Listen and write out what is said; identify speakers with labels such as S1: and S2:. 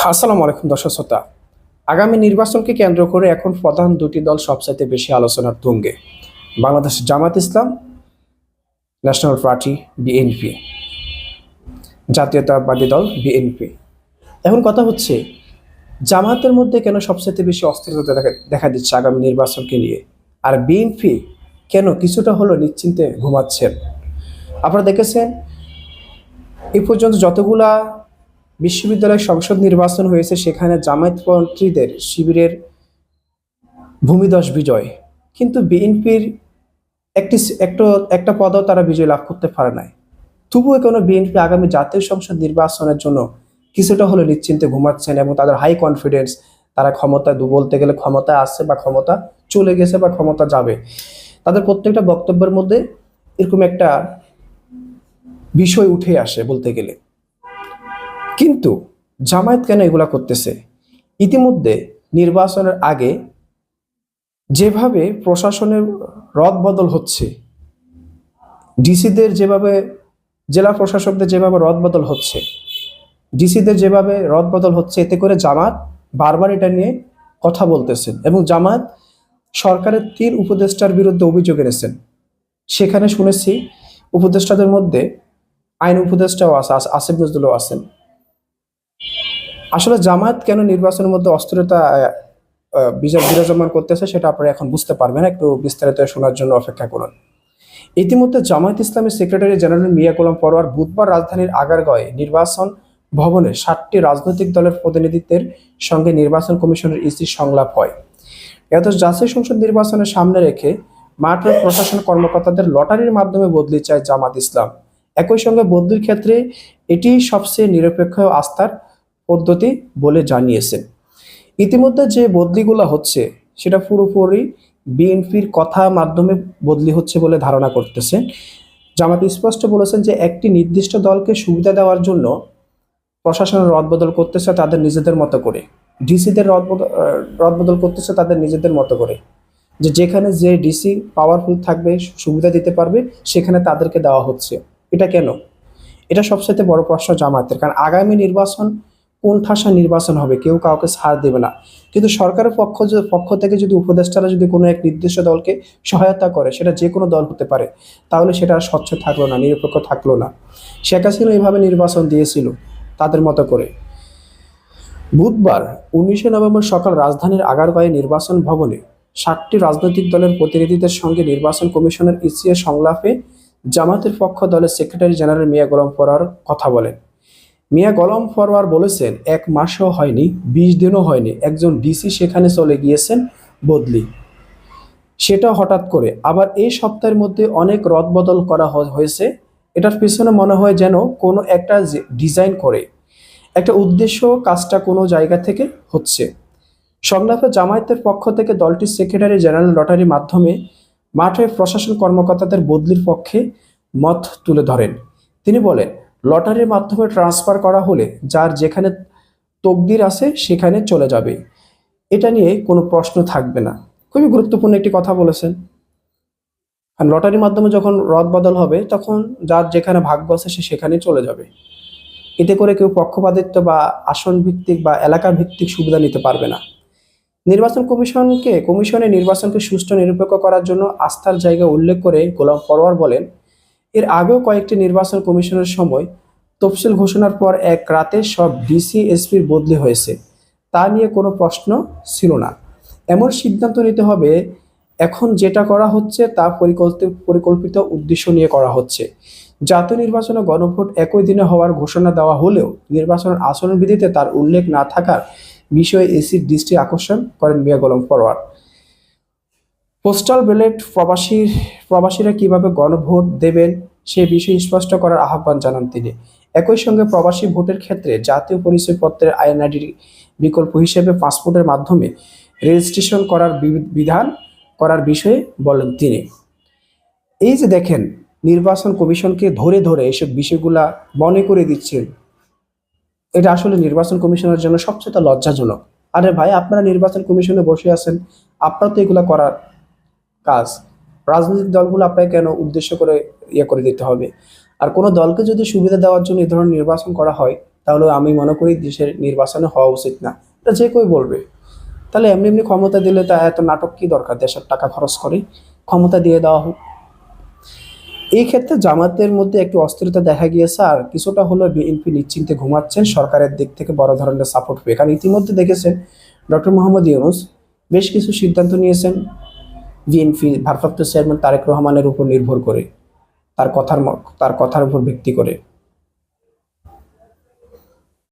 S1: আসসালামু আলাইকুম দর্শক শ্রোতা। আগামী নির্বাচনকে কেন্দ্র করে এখন প্রধান দুটি দল সবচাইতে বেশি আলোচনার তুঙ্গে। Bangladesh Jamaat Islam, national party, BNP. জাতীয়তাবাদী দল, বিএনপি। এখন কথা হচ্ছে, জামাতের মধ্যে কেন সবচাইতে বেশি অস্থিরতা দেখা দেখা দিচ্ছে আগামী নির্বাচনকে নিয়ে? আর বিএনপি কেন কিছুটা হলো নিশ্চিন্তে ঘুমাচ্ছেন? আপনারা দেখেছেন, এ পর্যন্ত যতগুলা বিশ্ববিদ্যালয় সংসদ নির্বাচন হয়েছে, সেখানে জামায়াতপন্থীদের শিবিরের ভূমিদশ বিজয়। কিন্তু বিএনপির একটি একটা একটা পদও তারা বিজয় লাভ করতে পারে নাই। তবুও কোনো বিএনপি আগামী জাতীয় সংসদ নির্বাচনের জন্য কিছুটা হলে নিশ্চিন্তে ঘুমাচ্ছেন এবং তাদের হাই কনফিডেন্স তারা ক্ষমতায় দু বলতে গেলে ক্ষমতা আসছে বা ক্ষমতা চলে গেছে বা ক্ষমতা যাবে। তাদের প্রত্যেকটা বক্তব্যের মধ্যে এরকম একটা বিষয় উঠে আসে বলতে গেলে। কিন্তু জামায়াত কেন এগুলা করতেছে? ইতিমধ্যে নির্বাচনের আগে যেভাবে প্রশাসনের রদ বদল হচ্ছে, ডিসিদের যেভাবে, জেলা প্রশাসকদের যেভাবে রদ বদল হচ্ছে, ডিসিদের যেভাবে রদ বদল হচ্ছে, এতে করে জামাত বারবার এটা নিয়ে কথা বলতেছেন এবং জামাত সরকারের তিন উপদেষ্টার বিরুদ্ধে অভিযোগ এনেছেন। সেখানে শুনেছি উপদেষ্টাদের মধ্যে আইন উপদেষ্টাও আছে, আস- আসিফ নজরুলও আছেন। আসলে জামায়াত কেন নির্বাচনের মধ্যে অস্থিরতা বিজয় বিরাজমান করতেছে সেটা আপনারা এখন বুঝতে পারবেন। একটু বিস্তারিত শোনার জন্য অপেক্ষা করুন। ইতিমধ্যে জামায়াত ইসলামের সেক্রেটারি জেনারেল মিয়া গোলাম পরোয়ার বুধবার রাজধানীর আগারগাঁয়ে নির্বাচন ভবনে ষাটটি রাজনৈতিক দলের প্রতিনিধিত্বের সঙ্গে নির্বাচন কমিশনের ইসি সংলাপ হয়। এত জাতীয় সংসদ নির্বাচনের সামনে রেখে মাঠের প্রশাসন কর্মকর্তাদের লটারির মাধ্যমে বদলি চায় জামাত ইসলাম। একই সঙ্গে বদলির ক্ষেত্রে এটি সবচেয়ে নিরপেক্ষ আস্থার পদ্ধতি বলে জানিয়েছেন ইতিমধ্যে যে বদলিগুলো হচ্ছে, সেটা পুরোপুরি বিএনপির কথা মাধ্যমে বদলি হচ্ছে বলে ধারণা করতেছেন জামাত স্পষ্ট বলেছেন যে একটি নির্দিষ্ট দলকে সুবিধা দেওয়ার জন্য প্রশাসনের রদবদল করতেছে তাদের নিজেদের মতো করে। ডিসিদের রদবদল করতেছে তাদের নিজেদের মতো করে। যে যেখানে যে ডিসি পাওয়ারফুল থাকবে, সুবিধা দিতে পারবে, সেখানে তাদেরকে দেওয়া হচ্ছে। এটা কেন? এটা সবচেয়ে বড় প্রশ্ন জামাতের। কারণ আগামী নির্বাচন কোন ঠাসা নির্বাচন হবে? কেউ কাউকে ছাড় দেবে না। কিন্তু সরকারের পক্ষ পক্ষ থেকে যদি উপদেষ্টারা যদি কোনো এক নির্দিষ্ট দলকে সহায়তা করে, সেটা যে কোনো দল হতে পারে, তাহলে সেটা আর স্বচ্ছ থাকল না, নিরপেক্ষ থাকল না। শেখ হাসিনা এইভাবে নির্বাচন দিয়েছিল তাদের মতো করে। বুধবার উনিশে নভেম্বর সকাল রাজধানীর আগারগাঁয়ে নির্বাচন ভবনে ষাটটি রাজনৈতিক দলের প্রতিনিধিদের সঙ্গে নির্বাচন কমিশনের ইসিএ সংলাপে জামাতের পক্ষ দলের সেক্রেটারি জেনারেল মিয়া গোলাম পরোয়ার কথা বলেন। মিয়া গোলাম পরোয়ার বলেছেন, এক মাসও হয়নি, বিশ দিনও হয়নি, একজন ডিসি সেখানে চলে গিয়েছেন বদলি। সেটা হঠাৎ করে। আবার এই সপ্তাহের মধ্যে অনেক রদবদল করা হয়েছে। এটার পিছনে মনে হয় যেন কোনো একটা ডিজাইন করে। একটা উদ্দেশ্য কাজটা কোনো জায়গা থেকে হচ্ছে। সংলাপে জামায়াতের পক্ষ থেকে দলটির সেক্রেটারি জেনারেল লটারির মাধ্যমে মাঠে প্রশাসন কর্মকর্তাদের বদলির পক্ষে মত তুলে ধরেন। তিনি বলেন লটারির মাধ্যমে ট্রান্সফার করা হলে যার যেখানে তকদির আছে সেখানে চলে যাবে। এটা নিয়ে কোনো প্রশ্ন থাকবে না। খুবই গুরুত্বপূর্ণ একটি কথা বলেছেন। আর লটারির মাধ্যমে যখন রদ বদল হবে, তখন যার যেখানে ভাগ্য আছে সে সেখানে চলে যাবে। এতে করে কেউ পক্ষপাতিত্ব বা আসন ভিত্তিক বা এলাকা ভিত্তিক সুবিধা নিতে পারবে না। নির্বাচন কমিশনকে কমিশনে নির্বাচনকে সুষ্ঠু নিরপেক্ষ করার জন্য আস্থার জায়গা উল্লেখ করে গোলাম পরোয়ার বলেন এর আগেও কয়েকটি নির্বাচন কমিশনের সময় তফসিল ঘোষণার পর এক রাতে সব ডিসি, এসপির বদলি হয়েছে। তা নিয়ে কোনো প্রশ্ন ছিল না। এমন সিদ্ধান্ত নিতে হবে, এখন যেটা করা হচ্ছে তা পরিকল্পিত পরিকল্পিত উদ্দেশ্য নিয়ে করা হচ্ছে। জাতীয় নির্বাচনে গণভোট একই দিনে হওয়ার ঘোষণা দেওয়া হলেও নির্বাচনের আচরণবিধিতে তার উল্লেখ না থাকার বিষয়ে এসির দৃষ্টি আকর্ষণ করেন মিয়া গোলাম পরোয়ার। পোস্টাল ব্যালট প্রবাসী প্রবাসীরা কীভাবে গণভোট দেবেন সে বিষয় স্পষ্ট করার আহ্বান জানান তিনি। একই সঙ্গে প্রবাসী ভোটের ক্ষেত্রে জাতীয় পরিচয়পত্রের আইএনআইডির বিকল্প হিসেবে পাসপোর্টের মাধ্যমে রেজিস্ট্রেশন করার বিধান করার বিষয়ে বলেন তিনি। এই যে দেখেন, নির্বাচন কমিশনকে ধরে ধরে এসব বিষয়গুলা মনে করে দিচ্ছেন। এটা আসলে নির্বাচন কমিশনের জন্য সবচেয়ে লজ্জাজনক। আরে ভাই, আপনারা নির্বাচন কমিশনে বসে আছেন, আপনারা তো এগুলা করার কাজ। রাজনৈতিক দলগুলো আপনাকে কেন উদ্দেশ্য করে ইয়ে করে দিতে হবে? আর কোনো দলকে যদি সুবিধা দেওয়ার জন্য এই ধরনের নির্বাচন করা হয়, তাহলে আমি মনে করি দেশের নির্বাচনে হওয়া উচিত না। এটা যে কেউ বলবে। তাহলে এমনি এমনি ক্ষমতা দিলে তা এত নাটক কি দরকার দেশের টাকা খরচ করে? ক্ষমতা দিয়ে দেওয়া হোক। এই ক্ষেত্রে জামাতের মধ্যে একটু অস্থিরতা দেখা গিয়েছে, আর কিছুটা হলো বিএনপি নিশ্চিন্তে ঘুমাচ্ছেন। সরকারের দিক থেকে বড় ধরনের সাপোর্ট পেয়ে। কারণ ইতিমধ্যে দেখেছেন ডক্টর মোহাম্মদ ইউনুস বেশ কিছু সিদ্ধান্ত নিয়েছেন। বিএনপি ভারপ্রাপ্ত চেয়ারম্যান তারেক রহমানের উপর নির্ভর করে, তার কথার তার কথার উপর ভিত্তি করে।